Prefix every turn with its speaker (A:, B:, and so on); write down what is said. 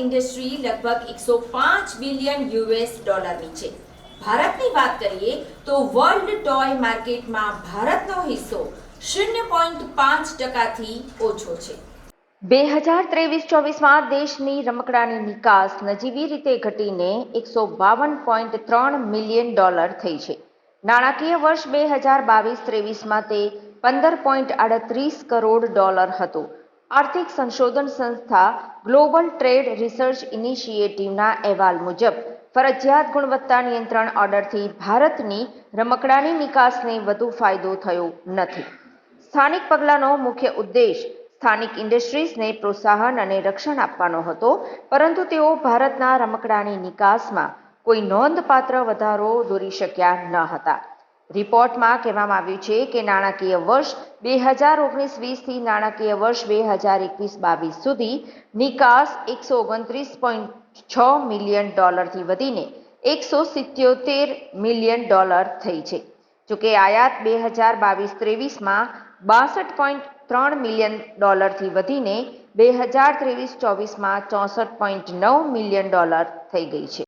A: Industry લગભગ એકસો પાંચ બિલિયન યુએસ ડોલરની છે. ભારતની વાત કરીએ તો વર્લ્ડ ટોય માર્કેટમાં ભારતનો હિસ્સો શૂન્ય પોઈન્ટ પાંચ ટકાથી ઓછો છે.
B: બે હજાર ત્રેવીસ ચોવીસમાં દેશની રમકડાની નિકાસ નજીવી રીતે ઘટીને એકસો બાવન પોઈન્ટ ત્રણ મિલિયન ડોલર થઈ છે. નાણાકીય વર્ષ બે હજાર બાવીસ ત્રેવીસમાં તે પંદર પોઈન્ટ આડત્રીસ કરોડ ડોલર હતું. આર્થિક સંશોધન સંસ્થા ગ્લોબલ ટ્રેડ રિસર્ચ ઇનિશિયેટિવના અહેવાલ મુજબ, ફરજિયાત ગુણવત્તા નિયંત્રણ ઓર્ડરથી ભારતની રમકડાની નિકાસને વધુ ફાયદો થયો નથી. સ્થાનિક પગલાંનો મુખ્ય ઉદ્દેશ સ્થાનિક ઇન્ડસ્ટ્રીઝને પ્રોત્સાહન અને રક્ષણ આપવાનો હતો, પરંતુ તેઓ ભારતના રમકડાની નિકાસમાં કોઈ નોંધપાત્ર વધારો દોરી શક્યા ન હતા. રિપોર્ટમાં કહેવામાં આવ્યું છે કે નાણાકીય વર્ષ બે હજાર ઓગણીસ વીસથી નાણાકીય વર્ષ બે હજાર એકવીસ બાવીસ સુધી નિકાસ એકસો ઓગણત્રીસ પોઈન્ટ છ મિલિયન ડોલરથી વધીને એકસો સિત્યોતેર મિલિયન ડોલર થઈ છે. જોકે આયાત બે હજાર બાવીસ ત્રેવીસમાં બાસઠ પોઈન્ટ ત્રણ મિલિયન ડોલરથી વધીને બે હજાર ત્રેવીસ ચોવીસમાં ચોસઠ પોઈન્ટ નવ મિલિયન ડોલર થઈ ગઈ છે.